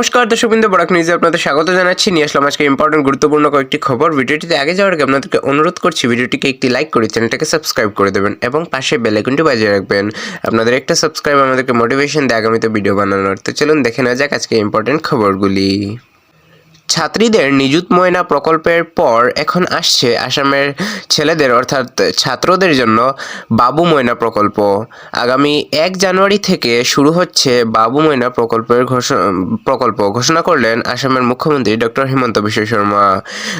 নমস্কার দর্শকবৃন্দ বরাক নিউজে আপনাদের স্বাগত জানাচ্ছি। নিয়ে আসলাম আজকে ইম্পর্টেন্ট গুরুত্বপূর্ণ কয়েকটি খবর। ভিডিওটিতে আগে যাওয়ার আগে আপনাদেরকে অনুরোধ করছি, ভিডিওটিকে একটি লাইক করে চ্যানেলটাকে সাবস্ক্রাইব করে দেবেন এবং পাশে বেলাইকনটি বাজিয়ে রাখবেন। আপনাদের একটা সাবস্ক্রাইব আমাদেরকে মোটিভেশন দেয় আগামীতে ভিডিও বানানোর। তো চলুন দেখে নেওয়া যাক আজকে ইম্পর্টেন্ট খবরগুলি। ছাত্রীদের নিযুত ময়না প্রকল্পের পর এখন আসছে আসামের ছেলেদের, অর্থাৎ ছাত্রদের জন্য বাবু ময়না প্রকল্প। আগামী এক জানুয়ারি থেকে শুরু হচ্ছে বাবু ময়না প্রকল্পের ঘোষণা, প্রকল্প ঘোষণা করলেন আসামের মুখ্যমন্ত্রী ডক্টর হিমন্ত বিশ্ব শর্মা।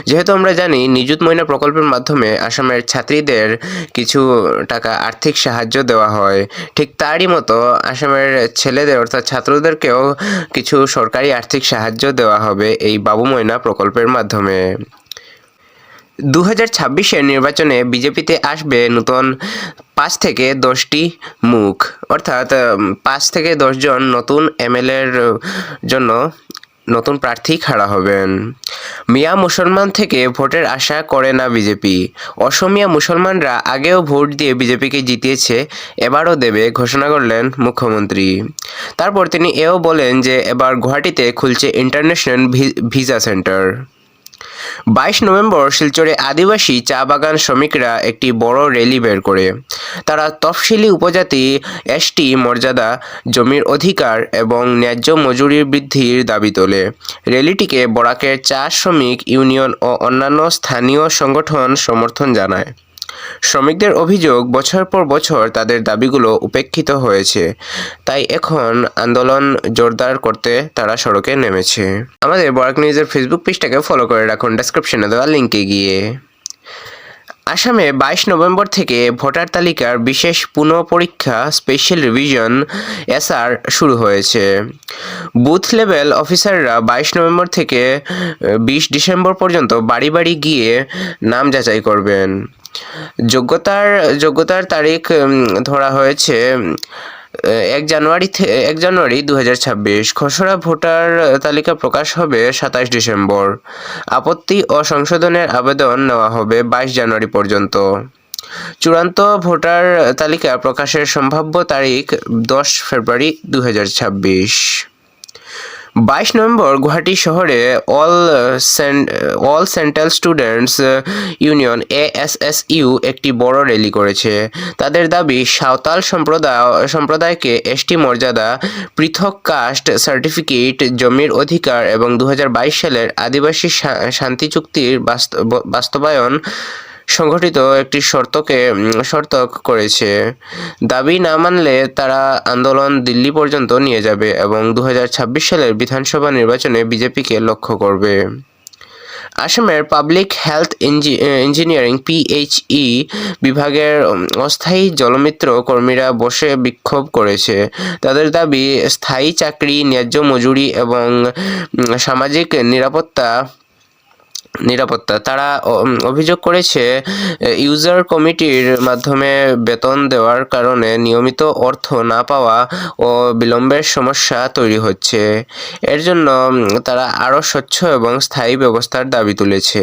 যেহেতু আমরা জানি নিযুত ময়না প্রকল্পের মাধ্যমে আসামের ছাত্রীদের কিছু টাকা আর্থিক সাহায্য দেওয়া হয়, ঠিক তারই মতো আসামের ছেলেদের, অর্থাৎ ছাত্রদেরকেও কিছু সরকারি আর্থিক সাহায্য দেওয়া হবে এই বাবু ময়না প্রকল্পের মাধ্যমে। দু হাজার ছাব্বিশের নির্বাচনে বিজেপিতে আসবে নতুন পাঁচ থেকে দশটি মুখ। অর্থাৎ পাঁচ থেকে দশজন নতুন এমএলএর জন্য নতুন প্রার্থী খাড়া হবেন। মিয়া মুসলমান থেকে ভোটের আশা করে না বিজেপি। অসমিয়া মুসলমানরা আগেও ভোট দিয়ে বিজেপিকে জিতিয়েছে, এবারও দেবে ঘোষণা করলেন মুখ্যমন্ত্রী। তারপর তিনি এও বলেন যে এবার গুয়াহাটিতে খুলছে ইন্টারন্যাশনাল ভিসা সেন্টার। বাইশ নভেম্বর শিলচরে আদিবাসী চা বাগান শ্রমিকরা একটি বড় র্যালি বের করে। তারা তফসিলি উপজাতি এসটি মর্যাদা, জমির অধিকার এবং ন্যায্য মজুরি বৃদ্ধির দাবি তোলে। র্যালিটিকে বরাকের চা শ্রমিক ইউনিয়ন ও অন্যান্য স্থানীয় সংগঠন সমর্থন জানায়। শ্রমিকদের অভিযোগ, বছর পর বছর তাদের দাবিগুলো উপেক্ষিত হয়েছে। তাই এখন আন্দোলন জোরদার করতে তারা সড়কে নেমেছে। আমাদের বরাক নিউজের ফেসবুক পেজটাকে ফলো করে রাখুন। ডেসক্রিপশনে দেওয়া লিঙ্কে গিয়ে। আসামে বাইশ নভেম্বর থেকে ভোটার তালিকার বিশেষ পুনঃপরীক্ষা স্পেশাল রিভিশন এসআর শুরু হয়েছে। বুথ লেভেল অফিসাররা বাইশ নভেম্বর থেকে বিশ ডিসেম্বর পর্যন্ত বাড়ি বাড়ি গিয়ে নাম যাচাই করবেন। যোগ্যতার যোগ্যতার তারিখ ধরা হয়েছে এক জানুয়ারি এক জানুয়ারি দু হাজার ছাব্বিশ, খসড়া ভোটার তালিকা প্রকাশ হবে সাতাশ ডিসেম্বর। আপত্তি ও সংশোধনের আবেদন নেওয়া হবে বাইশ জানুয়ারি পর্যন্ত। চূড়ান্ত ভোটার তালিকা প্রকাশের সম্ভাব্য তারিখ দশ ফেব্রুয়ারি দু হাজার ছাব্বিশ। বাইশ নভেম্বর গুয়াহাটি শহরে all all central students union ASSU একটি বড় র্যালি করেছে। তাদের দাবি, সাঁওতাল সম্প্রদায়, সম্প্রদায়কে এসটি মর্যাদা, পৃথক কাস্ট সার্টিফিকেট, জমির অধিকার এবং দু হাজার বাইশ সালের আদিবাসী শান্তি চুক্তির বাস্ত- বাস্তবায়ন সংগঠিত একটি শর্তকে উম, শর্ত করেছে। দাবি না মানলে তারা আন্দোলন দিল্লি পর্যন্ত নিয়ে যাবে এবং দু হাজার ছাব্বিশ সালের বিধানসভা নির্বাচনে বিজেপিকে লক্ষ্য করবে। আসামের পাবলিক হেলথ ইঞ্জিনিয়ারিং পিএইচই বিভাগের অস্থায়ী জলমিত্র কর্মীরা বসে বিক্ষোভ করেছে। তাদের দাবি স্থায়ী চাকরি ন্যায্য মজুরি এবং সামাজিক নিরাপত্তা নিরাপত্তা। তারা অভিযোগ করেছে ইউজার কমিটির মাধ্যমে বেতন দেওয়ার কারণে নিয়মিত অর্থ না পাওয়া ও বিলম্বের সমস্যা তৈরি হচ্ছে। এর জন্য তারা আরও স্বচ্ছ এবং স্থায়ী ব্যবস্থার দাবি তুলেছে।